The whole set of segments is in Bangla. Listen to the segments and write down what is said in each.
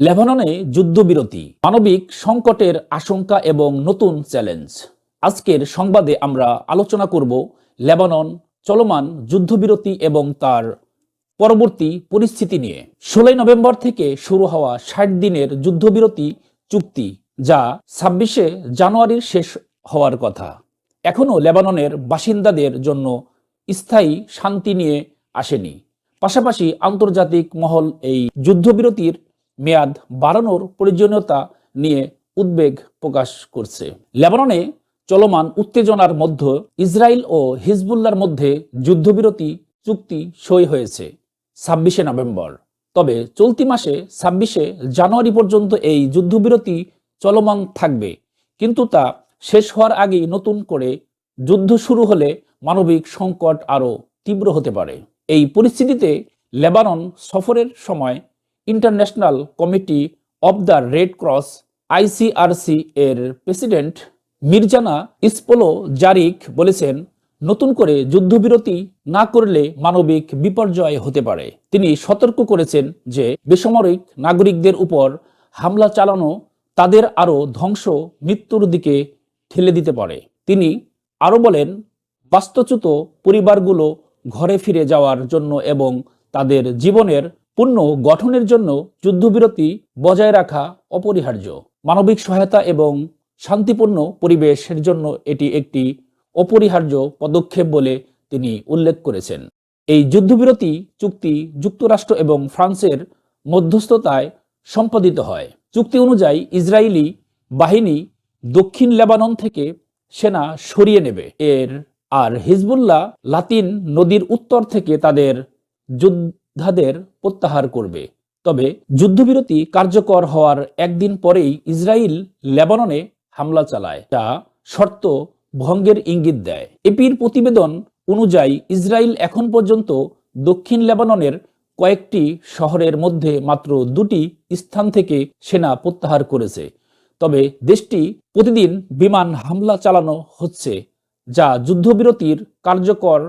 লেবাননে যুদ্ধবিরতি, মানবিক সংকটের আশঙ্কা এবং নতুন চ্যালেঞ্জ। আজকের সংবাদে আমরা আলোচনা করব লেবানন চলমান যুদ্ধবিরতি এবং তার পরবর্তী পরিস্থিতি নিয়ে। ষোলোই নভেম্বর থেকে শুরু হওয়া ষাট দিনের যুদ্ধবিরতি চুক্তি, যা ছাব্বিশে জানুয়ারির শেষ হওয়ার কথা। এখনও লেবাননের বাসিন্দাদের জন্য স্থায়ী শান্তি নিয়ে আসেনি। পাশাপাশি আন্তর্জাতিক মহল এই যুদ্ধবিরতির মেয়াদ বাড়ানোর প্রয়োজনীয়তা নিয়ে উদ্বেগ প্রকাশ করছে। লেবাননে চলমান উত্তেজনার মধ্যে ইসরায়েল ও হিজবুল্লার মধ্যে যুদ্ধবিরতি চুক্তি সই হয়েছে ছাব্বিশে নভেম্বর। তবে চলতি মাসে ছাব্বিশে জানুয়ারি পর্যন্ত এই যুদ্ধবিরতি চলমান থাকবে, কিন্তু তা শেষ হওয়ার আগেই নতুন করে যুদ্ধ শুরু হলে মানবিক সংকট আরও তীব্র হতে পারে। এই পরিস্থিতিতে লেবানন সফরের সময় international committee of the Red Cross ICRC এর প্রেসিডেন্ট মির্জানা ইসপোলো জারিক বলেছেন, নতুন করে যুদ্ধবিরতি না করলে মানবিক বিপর্যয় হতে পারে। তিনি সতর্ক করেছেন যে, বেসামরিক নাগরিকদের উপর হামলা চালানো তাদের আরও ধ্বংস মৃত্যুর দিকে ঠেলে দিতে পারে। তিনি আরও বলেন, বাস্তুচ্যুত পরিবারগুলো ঘরে ফিরে যাওয়ার জন্য এবং তাদের জীবনের পূর্ণ গঠনের জন্য যুদ্ধবিরতি বজায় রাখা অপরিহার্য। মানবিক সহায়তা এবং শান্তিপূর্ণ পরিবেশের জন্য এটি একটি অপরিহার্য পদক্ষেপ বলে তিনি উল্লেখ করেছেন। এই যুদ্ধবিরতি চুক্তি যুক্তরাষ্ট্র এবং ফ্রান্সের মধ্যস্থতায় সম্পাদিত হয়। চুক্তি অনুযায়ী ইসরায়েলি বাহিনী দক্ষিণ লেবানন থেকে সেনা সরিয়ে নেবে। এর আর হিজবুল্লাহ লাতিন নদীর উত্তর থেকে তাদের যোদ্ধাদের প্রত্যাহার করবে। তবে যুদ্ধবিরতি কার্যকর হওয়ার একদিন পরেই ইসরায়েল লেবাননে হামলা চালায় তা শর্ত ভঙ্গের ইঙ্গিত দেয়। এপির প্রতিবেদন অনুযায়ী ইসরায়েল এখন পর্যন্ত দক্ষিণ লেবাননের কয়েকটি শহরের মধ্যে মাত্র দুটি স্থান থেকে সেনা প্রত্যাহার করেছে। তবে দেশটি প্রতিদিন বিমান হামলা চালানো হচ্ছে, যা যুদ্ধবিরতির কার্যকর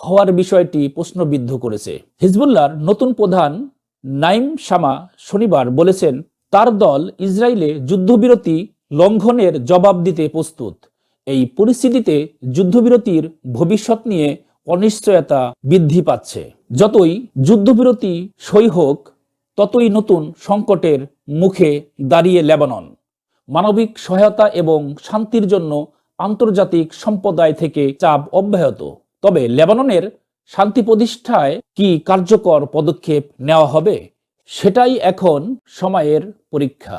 হওয়ার বিষয়টি প্রশ্নবিদ্ধ করেছে। হিজবুল্লাহর নতুন প্রধান নাইম শামা শনিবার বলেছেন, তার দল ইসরায়েলে যুদ্ধবিরতি লঙ্ঘনের জবাব দিতে প্রস্তুত। এই পরিস্থিতিতে যুদ্ধবিরতির ভবিষ্যৎ নিয়ে অনিশ্চয়তা বৃদ্ধি পাচ্ছে। যতই যুদ্ধবিরতি সই হোক, ততই নতুন সংকটের মুখে দাঁড়িয়ে লেবানন। মানবিক সহায়তা এবং শান্তির জন্য আন্তর্জাতিক সম্প্রদায় থেকে চাপ অব্যাহত। তবে লেবাননের শান্তি প্রতিষ্ঠায় কি কার্যকর পদক্ষেপ নেওয়া হবে সেটাই এখন সময়ের পরীক্ষা।